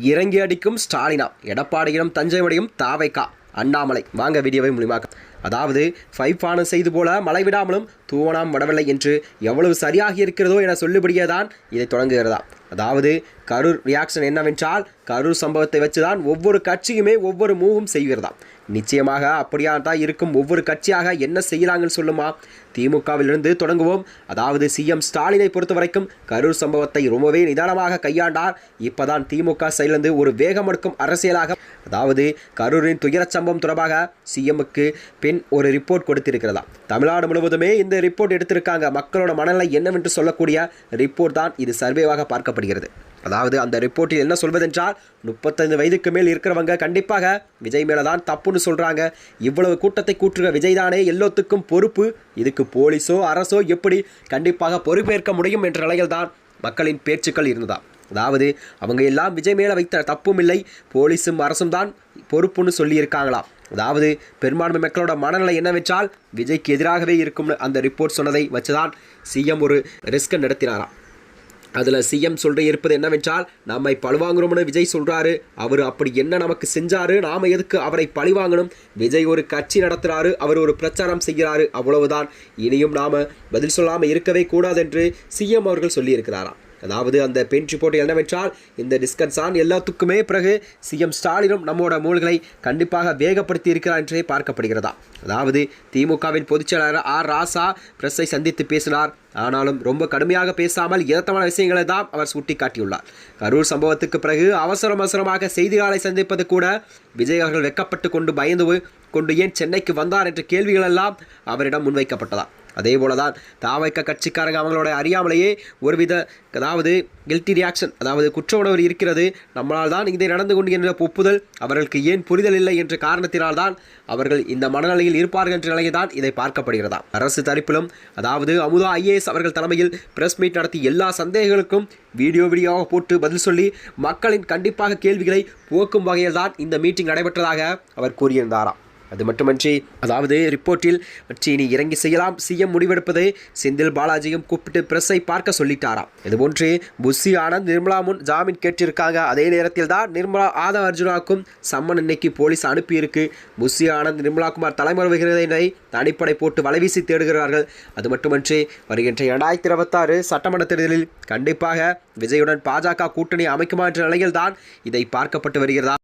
இறங்கி அடிக்கும் ஸ்டாலினா. எடப்பாடியிடம் தஞ்சைவடையும் தாவைக்கா அண்ணாமலை. வாங்க வீடியோவை மூலியமாக. அதாவது ஃபைவ் செய்து போல மழை விடாமலும் தூவனாம் வடவில்லை என்று எவ்வளவு சரியாக இருக்கிறதோ என சொல்லுபடியே தான் இதை தொடங்குகிறதா. அதாவது கரூர் ரியாக்ஷன் என்னவென்றால் கரூர் சம்பவத்தை வச்சுதான் ஒவ்வொரு கட்சியுமே ஒவ்வொரு மூவும் செய்கிறதா. நிச்சயமாக அப்படியா தான் இருக்கும் ஒவ்வொரு கட்சியாக என்ன செய்கிறாங்கன்னு சொல்லுமா? திமுகவிலிருந்து தொடங்குவோம். அதாவது சிஎம் ஸ்டாலினை பொறுத்த வரைக்கும் கரூர் சம்பவத்தை ரொம்பவே நிதானமாக கையாண்டார். இப்போதான் திமுக செயலிருந்து ஒரு வேகமடுக்கும் அரசியலாக அதாவது கரூரின் துயரச் சம்பவம் தொடர்பாக சிஎம்முக்கு பின் ஒரு ரிப்போர்ட் கொடுத்திருக்கிறதா? தமிழ்நாடு முழுவதுமே இந்த ரிப்போர்ட் எடுத்திருக்காங்க. மக்களோட மனநிலை என்னவென்று சொல்லக்கூடிய ரிப்போர்ட் தான் இது சர்வேவாக பார்க்கப்படுகிறது. அதாவது அந்த ரிப்போர்ட்டில் என்ன சொல்வதென்றால் முப்பத்தைந்து வயதுக்கு மேல் இருக்கிறவங்க கண்டிப்பாக விஜய் மேலே தான் தப்புன்னு சொல்கிறாங்க இவ்வளவு கூட்டத்தை கூற்றுக விஜய் தானே எல்லோத்துக்கும் பொறுப்பு. இதுக்கு போலீஸோ அரசோ எப்படி கண்டிப்பாக பொறுப்பேற்க முடியும் என்ற நிலையில் தான் மக்களின் பேச்சுக்கள் இருந்ததா? அதாவது அவங்க எல்லாம் விஜய் மேலே வைத்த தப்பும் இல்லை போலீஸும் அரசும் தான் பொறுப்புன்னு சொல்லியிருக்காங்களாம் அதாவது பெரும்பான்மை மக்களோட மனநிலை என்ன வச்சால் விஜய்க்கு எதிராகவே இருக்கும்னு அந்த ரிப்போர்ட் சொன்னதை வச்சுதான் சிஎம் ஒரு ரிஸ்கை நடத்தினாராம். அதில் சிஎம் சொல்கிற இருப்பது என்னவென்றால் நம்மை பழிவாங்குறோம்னு விஜய் சொல்கிறாரு அவர் அப்படி என்ன நமக்கு செஞ்சாரு? நாம் எதுக்கு அவரை பழிவாங்கணும் விஜய் ஒரு கட்சி நடத்துகிறாரு அவர் ஒரு பிரச்சாரம் செய்கிறாரு. அவ்வளவுதான். இனியும் நாம் பதில் சொல்லாமல் இருக்கவே கூடாது என்று சிஎம் அவர்கள் சொல்லியிருக்கிறாராம். அதாவது அந்த பெண் ரிப்போர்ட் என்னவென்றால் இந்த டிஸ்கன்சான் எல்லாத்துக்குமே பிறகு சிஎம் ஸ்டாலினும் நம்மோட மூல்களை கண்டிப்பாக வேகப்படுத்தி இருக்கிறார் என்றே பார்க்கப்படுகிறதா? அதாவது திமுகவின் பொதுச்செயலாளர் ஆர் ராசா பிரஸ்ஸை சந்தித்து பேசினார். ஆனாலும் ரொம்ப கடுமையாக பேசாமல் யதார்த்தமான விஷயங்களை தான் அவர் சுட்டிக்காட்டியுள்ளார். கரூர் சம்பவத்துக்கு பிறகு அவசரம் அவசரமாக செய்தியாளரை சந்திப்பது கூட விஜய் அவர்கள் வெக்கப்பட்டு கொண்டு பயந்து கொண்டு ஏன் சென்னைக்கு வந்தார் என்ற கேள்விகளெல்லாம் அவரிடம் முன்வைக்கப்பட்டதா? அதே போல தான் தாவைக்க கட்சிக்காரங்க அவங்களோட அறியாமலேயே ஒருவித அதாவது கில்ட்டி ரியாக்ஷன் அதாவது குற்ற உணர்வு இருக்கிறது. நம்மளால் தான் இதை நடந்து கொண்டு என்ற ஒப்புதல் அவர்களுக்கு ஏன் புரிதல் இல்லை என்ற காரணத்தினால் தான் அவர்கள் இந்த மனநிலையில் இருப்பார்கள் என்ற நிலையை தான் இதை பார்க்கப்படுகிறதா. அரசு தரப்பிலும் அதாவது அமுதா ஐஏஎஸ் அவர்கள் தலைமையில் பிரஸ் மீட் நடத்தி எல்லா சந்தேகங்களுக்கும் வீடியோ வீடியோவாக போட்டு பதில் சொல்லி மக்களின் கண்டிப்பாக கேள்விகளை போக்கும் வகையில் தான் இந்த மீட்டிங் நடைபெற்றதாக அவர் கூறியிருந்தாராம். அது மட்டுமன்றி அதாவது ரிப்போர்ட்டில் சீனி இனி இறங்கி செய்யலாம் சிஎம் முடிவெடுப்பதை செந்தில் பாலாஜியும் கூப்பிட்டு பிரஸ்ஸை பார்க்க சொல்லிட்டாராம். இதுபோன்று புஷி ஆனந்த் நிர்மலா முன் ஜாமீன் கேட்டிருக்காங்க. அதே நேரத்தில் தான் நிர்மலா ஆதவ அர்ஜுனாக்கும் சம்மன் இன்னைக்கு போலீஸ் அனுப்பியிருக்கு. புஷி ஆனந்த் நிர்மலா குமார் தலைமறைவுகிறதை அடிப்படை போட்டு வலைவீசி தேடுகிறார்கள். அது மட்டுமன்றி வருகின்ற இரண்டாயிரத்தி இருபத்தாறு சட்டமன்ற தேர்தலில் கண்டிப்பாக விஜயுடன் பாஜக கூட்டணி அமைக்குமா என்ற நிலையில் தான் இதை பார்க்கப்பட்டு வருகிறதா?